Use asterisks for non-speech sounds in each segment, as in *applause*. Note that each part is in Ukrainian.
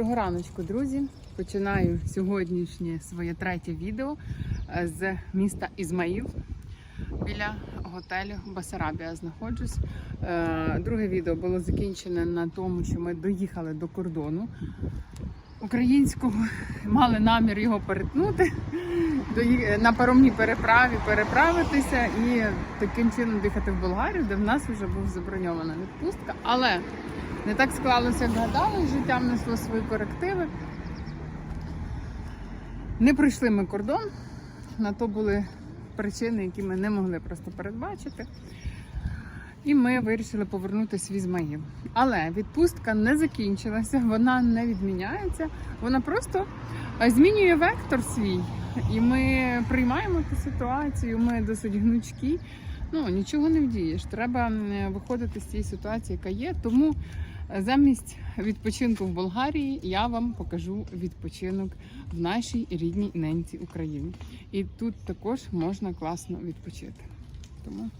Доброго раночку, друзі. Починаю сьогоднішнє своє третє відео е, з міста Ізмаїл. Біля готелю Басарабія знаходжусь. Е, Друге відео було закінчене на тому, що ми доїхали до кордону українського, мали намір його перетнути дої- на паромній переправі переправитися і таким чином доїхати в Болгарію, де в нас вже був заброньована відпустка. Але не так склалося, як гадали, життя внесло свої корективи. Не пройшли ми кордон, на то були причини, які ми не могли просто передбачити. І ми вирішили повернутися в Ізмаїл. Але відпустка не закінчилася, вона не відміняється, вона просто е, змінює вектор свій. І ми приймаємо ту ситуацію, ми досить гнучкі. Ну нічого не вдієш. Треба виходити з цієї ситуації, яка є. Тому замість відпочинку в Болгарії я вам покажу відпочинок в нашій рідній ненці Україні. І тут також можна класно відпочити. Тому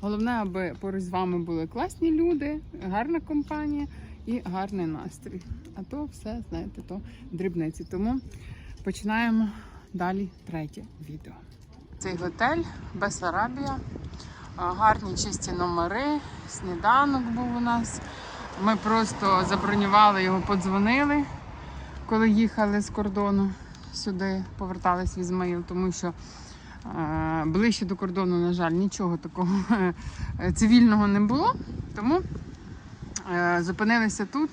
головне, аби поруч з вами були класні люди, гарна компанія і гарний настрій. А то все, знаєте, то дрібниці. Тому починаємо далі третє відео. Цей готель Бесарабія. Гарні чисті номери, сніданок був у нас. Ми просто забронювали його, подзвонили, коли їхали з кордону сюди, повертались в Ізмаїл, тому що е, ближче до кордону, на жаль, нічого такого е, цивільного не було. Тому е, зупинилися тут.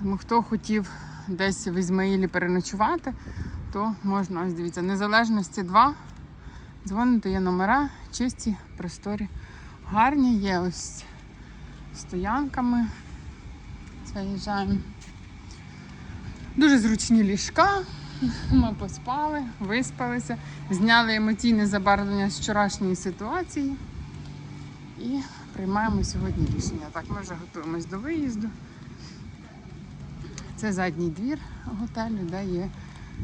Ну, Хто хотів десь в Ізмаїлі переночувати, то можна, ось дивіться, незалежності 2. Дзвоните, є номера, чисті, просторі, гарні, є ось стоянками. Заїжджаємо. Дуже зручні ліжка. Ми поспали, виспалися, зняли емоційне забарвлення з вчорашньої ситуації і приймаємо сьогодні рішення. Так, ми вже готуємось до виїзду. Це задній двір готелю, де є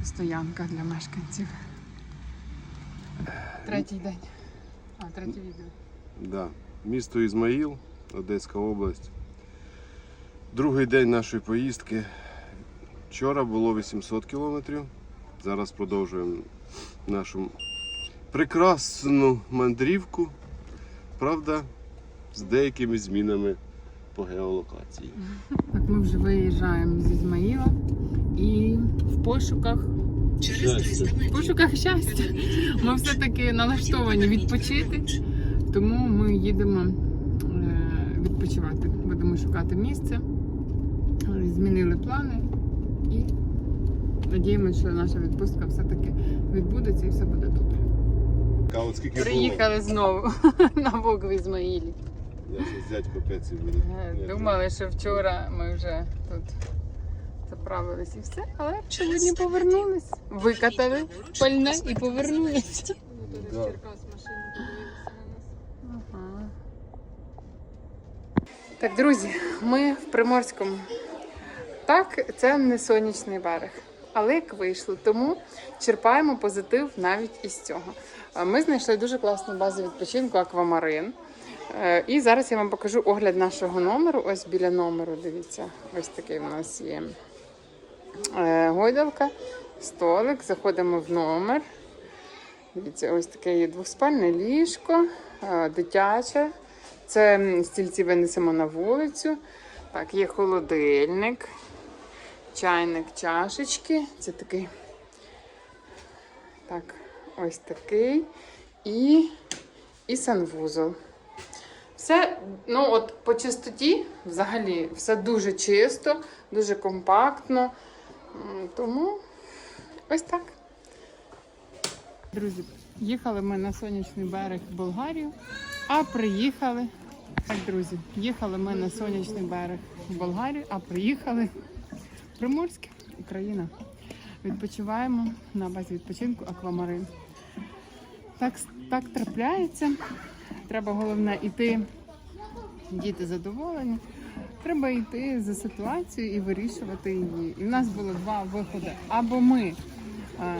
стоянка для мешканців. Третій день. А, третє відео. Да. Місто Ізмаїл, Одеська область. Другий день нашої поїздки. Вчора було 800 кілометрів. Зараз продовжуємо нашу прекрасну мандрівку. Правда, з деякими змінами по геолокації. Так, ми вже виїжджаємо з Ізмаїла і в пошуках, Щастя. в пошуках щастя. Ми все-таки налаштовані відпочити, тому ми їдемо е, відпочивати. Будемо шукати місце. Змінили плани і надіємося, що наша відпустка все-таки відбудеться і все буде добре. Приїхали знову *laughs* на бок в Ізмаїлі. Я щось дядько Пеці буде. Думали, що вчора ми вже тут заправились і все, але сьогодні повернулись. Викатали пальне і повернулись. Да. Ага. Так, друзі, ми в Приморському. Так, це не сонячний берег. Але як вийшло, тому черпаємо позитив навіть із цього. Ми знайшли дуже класну базу відпочинку Аквамарин. Е, І зараз я вам покажу огляд нашого номеру. Ось біля номеру, дивіться, ось такий в нас є е, гойдалка, столик. Заходимо в номер. Дивіться, ось таке є двоспальне ліжко, е, дитяче. Це стільці винесемо на вулицю. Так, є холодильник, чайник, чашечки. Це такий. Так, ось такий. І, і санвузол. Все, ну от по чистоті взагалі все дуже чисто, дуже компактно. Тому ось так. Друзі, їхали ми на сонячний берег в Болгарію, а приїхали. Так, друзі, їхали ми на сонячний берег в Болгарію, а приїхали в Приморське, Україна. Відпочиваємо на базі відпочинку Аквамарин. Так, так трапляється. Треба головне йти, діти задоволені. Треба йти за ситуацією і вирішувати її. І в нас було два виходи. Або ми е,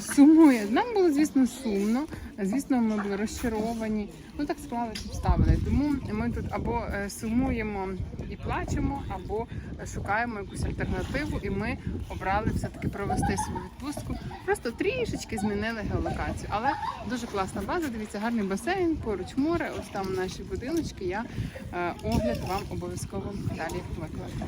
сумує. Нам було, звісно, сумно. Звісно, ми були розчаровані. Ну так склалися обставини. Тому ми тут або е, сумуємо і плачемо або шукаємо якусь альтернативу. І ми обрали все-таки провести свою відпустку. Просто трішечки змінили геолокацію. Але дуже класна база. Дивіться, гарний басейн, поруч море. Ось там наші будиночки. Я е, огляд вам обов'язково далі викладу.